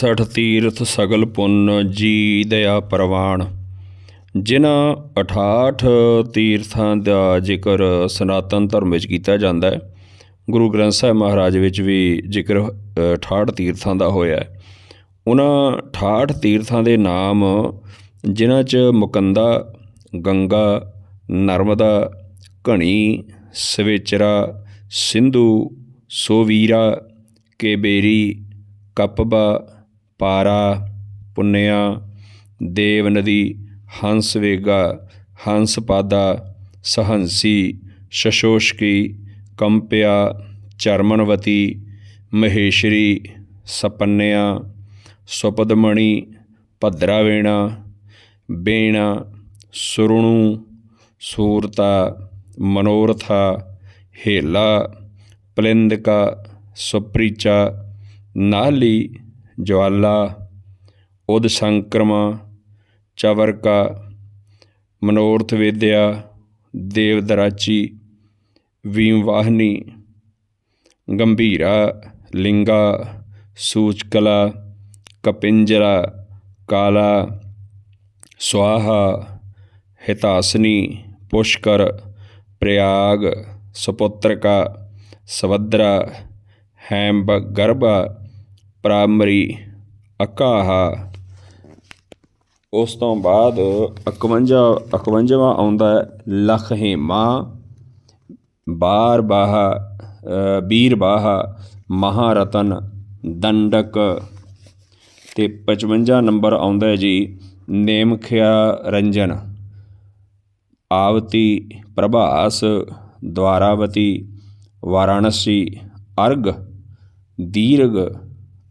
68 ਤੀਰਥ ਸਗਲ ਪੁੰਨ ਜੀ ਦਇਆ ਪ੍ਰਵਾਨ। ਜਿਨ੍ਹਾਂ 68 ਤੀਰਥਾਂ ਦਾ ਜ਼ਿਕਰ ਸਨਾਤਨ ਧਰਮ ਵਿੱਚ ਕੀਤਾ ਜਾਂਦਾ ਹੈ ਗੁਰੂ ਗ੍ਰੰਥ ਸਾਹਿਬ ਮਹਾਰਾਜ ਵਿੱਚ ਵੀ ਜ਼ਿਕਰ ਅ, 68 ਤੀਰਥਾਂ ਦਾ ਹੋਇਆ ਹੈ। ਉਹਨਾਂ 68 ਤੀਰਥਾਂ ਦੇ ਨਾਮ ਜਿਨ੍ਹਾਂ 'ਚ ਮੁਕੰਦਾ ਗੰਗਾ ਨਰਮਦਾ ਘਣੀ ਸਵੇਚਰਾ ਸਿੰਧੂ ਸੋਵੀਰਾ ਕੇਬੇਰੀ ਕਪਬਾ ਪਾਰਾ, ਪੁੰਨਿਆ, ਦੇਵ ਨਦੀ, ਹੰਸ ਵੇਗਾ, ਹੰਸ ਪਾਦਾ, ਸਹੰਸੀ, ਸ਼ਸ਼ੋਸ਼ਕੀ, ਕੰਪਿਆ, ਚਰਮਨਵਤੀ, ਮਹੇਸ਼ਰੀ, ਸਪੰਨਿਆ, ਸੁਪਦਮਣੀ ਭਦਰਾ ਵੇਣਾ ਬੇਣਾ, ਸੁਰਣੂ, ਸੂਰਤਾ, ਮਨੋਰਥਾ, ਹੇਲਾ, ਪਲਿੰਦਕਾ, ਸੁਪਰੀਚਾ, ਨਾਲੀ ਜਵਾਲਾ, ਉਦ ਸੰਕਰਮਾ, ਚਵਰਕਾ, ਮਨੋਰਥ ਵੇਦਿਆ ਦੇਵਦਰਾਚੀ ਵੀਮਵਾਹਨੀ ਗੰਭੀਰਾ, ਲਿੰਗਾ, ਸੂਚਕਲਾ, ਕਪਿੰਜਰਾ, ਕਾਲਾ ਸਵਾਹਾ ਹਿਤਾਸਨੀ, ਪੁਸ਼ਕਰ ਪ੍ਰਯਾਗ ਸੁਪੁੱਤਰਕਾ, ਸਵਦਰਾ ਹੈਮ ਗਰਭਾ ਪ੍ਰਾਇਮਰੀ ਅਕਾਹਾ। ਉਸ ਤੋਂ ਬਾਅਦ 51 51ਵਾਂ ਆਉਂਦਾ ਹੈ ਲਖ ਹੇਮਾ ਬਾਰ ਬਾਹਾ ਬੀਰ ਬਾਹਾ, ਮਹਾਰਤਨ, ਦੰਡਕ। ਤੇ 55 ਨੰਬਰ ਆਉਂਦਾ ਜੀ, ਨੇਮਖਿਆ ਰੰਜਨ। ਆਵਤੀ, ਪ੍ਰਭਾਸ, ਦਵਾਰਾਵਤੀ, ਵਾਰਾਣਸੀ, ਅਰਗ, ਦੀਰਗ।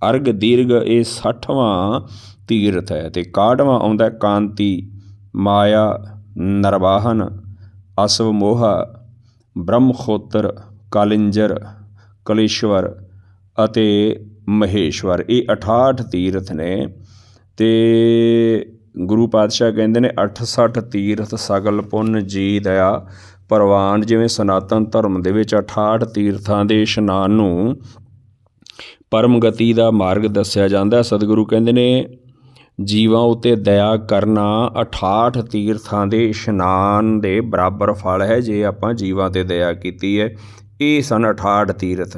ਅਰਗ ਦੀਰਘ ਇਹ 60ਵਾਂ ਤੀਰਥ ਹੈ ਤੇ 61ਵਾਂ ਆਉਂਦਾ ਕਾਂਤੀ, ਮਾਇਆ, ਨਰਵਾਹਨ ਅਸਵ ਮੋਹਾ ਬ੍ਰਹਮਖੋਤਰ, ਕਾਲਿੰਜਰ, ਕਲੇਸ਼ਵਰ ਅਤੇ ਮਹੇਸ਼ਵਰ। ਇਹ 68 ਤੀਰਥ ਨੇ ਤੇ ਗੁਰੂ ਪਾਤਸ਼ਾਹ ਕਹਿੰਦੇ ਨੇ 68 ਤੀਰਥ ਸਗਲ ਪੁੰਨ ਜੀ ਦਇਆ ਪਰਵਾਨ ਜਿਵੇਂ ਸਨਾਤਨ ਧਰਮ ਦੇ ਵਿੱਚ 68 ਤੀਰਥਾਂ ਦੇ ਇਸ਼ਨਾਨ ਨੂੰ ਪਰਮ ਗਤੀ ਦਾ ਮਾਰਗ ਦੱਸਿਆ ਜਾਂਦਾ ਸਤਿਗੁਰੂ ਕਹਿੰਦੇ ਨੇ, ਜੀਵਾਂ ਉਤੇ ਦਇਆ ਕਰਨਾ 68 ਤੀਰਥਾਂ ਦੇ ਇਸ਼ਨਾਨ ਦੇ ਬਰਾਬਰ ਫਲ ਹੈ। ਜੇ ਆਪਾਂ ਜੀਵਾਂ ਤੇ ਦਇਆ ਕੀਤੀ ਹੈ, ਇਹ ਸਨ 68 ਤੀਰਥ।